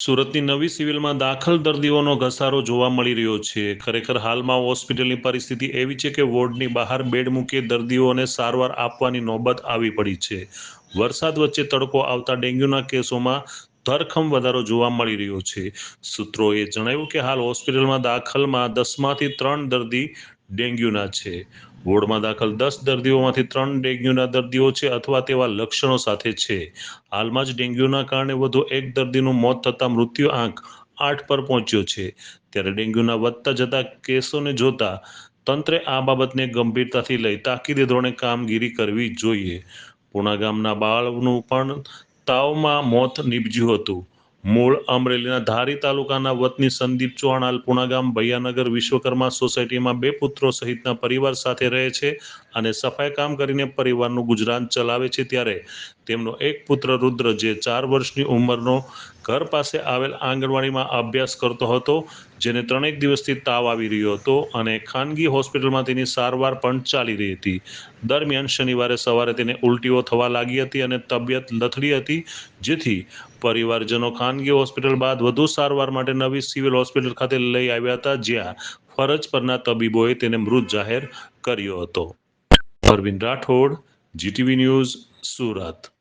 સુરતની નવી સિવિલમાં દાખલ દર્દીઓનો ઘસારો જોવા મળી રહ્યો છે. ખરેખર હાલમાં હોસ્પિટલની પરિસ્થિતિ એવી છે કે વોર્ડની બહાર બેડ મૂકી દર્દીઓને સારવાર આપવાની નોબત આવી પડી છે. વરસાદ વચ્ચે તડકો આવતા ડેન્ગ્યુના કેસોમાં ધરખમ વધારો જોવા મળી રહ્યો છે. સૂત્રોએ જણાવ્યું કે હાલ હોસ્પિટલમાં દાખલમાં દસમાંથી ત્રણ દર્દી ડેન્ગ્યુના છે. વોર્ડમાં દાખલ દસ દર્દીઓમાંથી ત્રણ ડેન્ગ્યુના દર્દીઓ છે અથવા તેવા લક્ષણો સાથે છે. હાલમાં જ ડેન્ગ્યુના કારણે વધુ એક દર્દીનું મોત થતાં મૃત્યુ આંક આઠ પર પહોંચ્યો છે. ત્યારે ડેન્ગ્યુના વધતા જતા કેસોને જોતા તંત્રે આ બાબતને ગંભીરતાથી લઈ તાકીદે ધોરણે કામગીરી કરવી જોઈએ. પુણા ગામના બાળનું પણ તાવમાં મોત નીપજ્યું હતું. મૂળ અમરેલીના ધારી તાલુકાના વતની સંદીપ ચૌહાણ હાલ ગામ ભૈયાનગર વિશ્વકર્મા સોસાયટીમાં બે પુત્રો સહિતના પરિવાર સાથે રહે છે અને સફાઈ કામ કરીને પરિવારનું ગુજરાન ચલાવે છે ત્યારે તેમનો એક પુત્ર રુદ્ર જે ચાર વર્ષની ઉંમરનો ઘર પાસે આવેલ આંગણવાડીમાં અભ્યાસ કરતો હતો, જેને ત્રણેક દિવસથી તાવ આવી રહ્યો હતો અને ખાનગી હોસ્પિટલમાં તેની સારવાર પણ ચાલી રહી હતી. દરમિયાન શનિવારે સવારે તેને ઉલટીઓ થવા લાગી હતી અને તબિયત લથડી હતી, જેથી પરિવારજનો ખાનગી હોસ્પિટલ બાદ વધુ સારવાર માટે નવી સિવિલ હોસ્પિટલ ખાતે લઈ આવ્યા હતા, જ્યાં ફરજ પરના તબીબોએ તેને મૃત જાહેર કર્યો હતો. Arvind Rathod, GTV news, Surat.